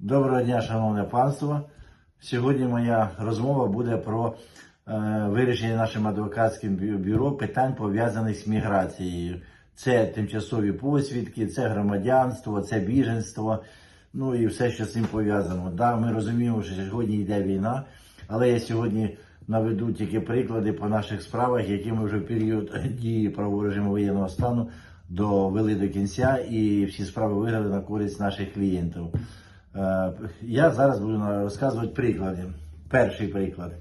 Доброго дня, шановне панство. Сьогодні моя розмова буде про е, вирішення нашим адвокатським бюро питань пов'язаних з міграцією. Це тимчасові посвідки, це громадянство, це біженство, ну і все, що з цим пов'язано. Да, ми розуміємо, що сьогодні йде війна, але я сьогодні наведу тільки приклади по наших справах, які ми вже в період дії правового режиму воєнного стану довели до кінця, і всі справи виграли на користь наших клієнтів. Е, Я зараз буду розказувати приклади. Перший приклад.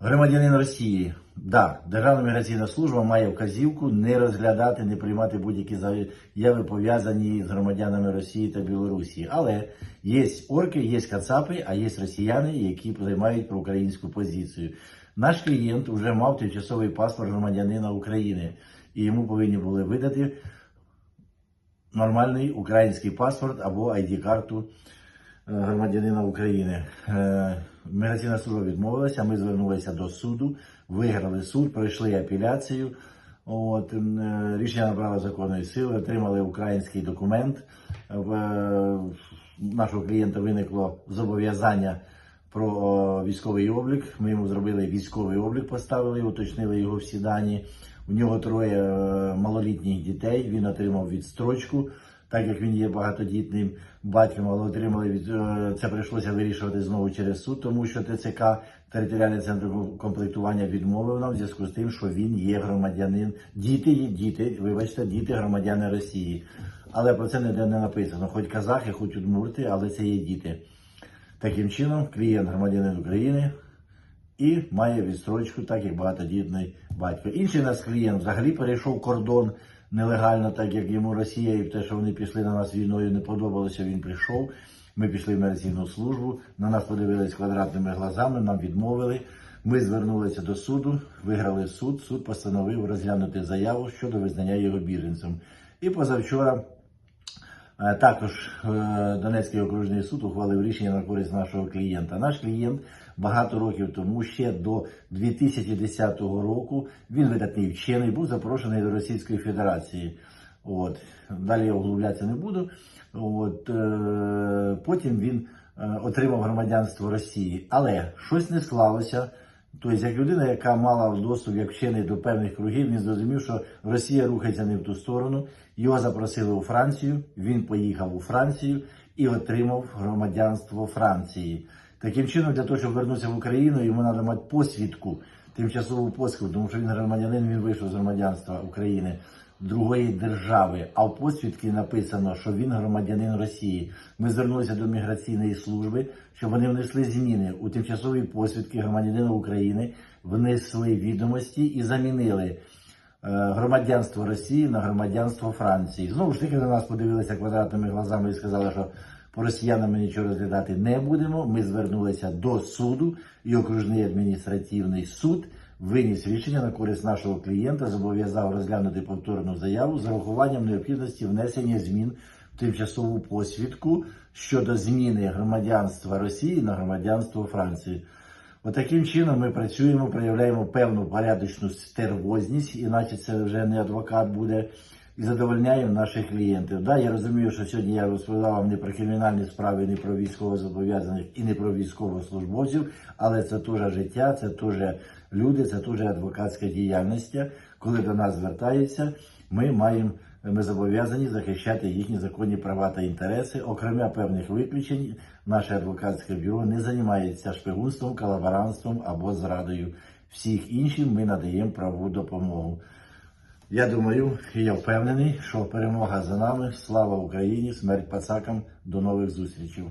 Громадянин Росії. Да, Державна міграційна служба має вказівку не розглядати, не приймати будь-які заяви пов'язані з громадянами Росії та Білорусі. Але є орки, є кацапи, а є росіяни, які займають проукраїнську позицію. Наш клієнт вже мав тимчасовий паспорт громадянина України, і йому повинні були видати нормальний український паспорт або ID-карту е, громадянина України. Е, Міграційна служба відмовилася, ми звернулися до суду, виграли суд, пройшли апеляцію. От, е, рішення набрало законної сили, отримали український документ. В нашого клієнта виникло зобов'язання про військовий облік. Ми йому зробили військовий облік, поставили, уточнили його всі дані. У нього троє е, малолітніх дітей. Він отримав відстрочку, так як він є багатодітним батьком, але отримали від е, це прийшлося вирішувати знову через суд, тому що ТЦК територіальний центр комплектування відмовив нам в зв'язку з тим, що він є громадянин. Діти є діти, вибачте, діти громадяни Росії. Але про це ніде не написано. Хоч казахи, хоч удмурти, але це є діти. Таким чином, клієнт громадянин України і має відстрочку, так як багатодітний батько. Інший наш клієнт взагалі перейшов кордон нелегально, так як йому Росія і те, що вони пішли на нас війною, не подобалося. Він прийшов. Ми пішли в міграційну службу, на нас подивились квадратними глазами, нам відмовили. Ми звернулися до суду, виграли суд. Суд постановив розглянути заяву щодо визнання його біженцем. І позавчора Також е, Донецький окружний суд ухвалив рішення на користь нашого клієнта. Наш клієнт багато років тому, ще до 2010 року, він видатний вчений, був запрошений до Російської Федерації. От. Далі я углублятися не буду. От. е, Потім він е, отримав громадянство Росії. Але щось не склалося. Тобто, як людина, яка мала доступ як вчений до певних кругів, він зрозумів, що Росія рухається не в ту сторону. Його запросили у Францію. Він поїхав у Францію і отримав громадянство Франції. Таким чином, для того, щоб вернутися в Україну, йому треба мати посвідку, тимчасову посвідку, тому що він громадянин, він вийшов з громадянства України другої держави. А в посвідці написано, що він громадянин Росії. Ми звернулися до міграційної служби, щоб вони внесли зміни у тимчасові посвідки громадянина України, внесли відомості і замінили е, громадянство Росії на громадянство Франції. Знову ж таки на нас подивилися квадратними глазами і сказали, що по росіянам ми нічого розглядати не будемо. Ми звернулися до суду і окружний адміністративний суд виніс рішення на користь нашого клієнта, зобов'язав розглянути повторну заяву з урахуванням необхідності внесення змін в тимчасову посвідку щодо зміни громадянства Росії на громадянство Франції. Отаким чином ми працюємо, проявляємо певну порядочну стервозність, іначе це вже не адвокат буде, і задовольняємо наших клієнтів. Да, я розумію, що сьогодні я розповідав вам не про кримінальні справи, не про військовозобов'язаних і не про військовослужбовців, але це теж життя, це теж люди, це теж адвокатська діяльність. Коли до нас звертаються, ми маємо. Ми зобов'язані захищати їхні законні права та інтереси. Окремя певних виключень, наше адвокатське бюро не займається шпигунством, колаборантством або зрадою. Всіх іншим ми надаємо правову допомогу. Я думаю, і я впевнений, що перемога за нами. Слава Україні! Смерть пацакам! До нових зустрічей!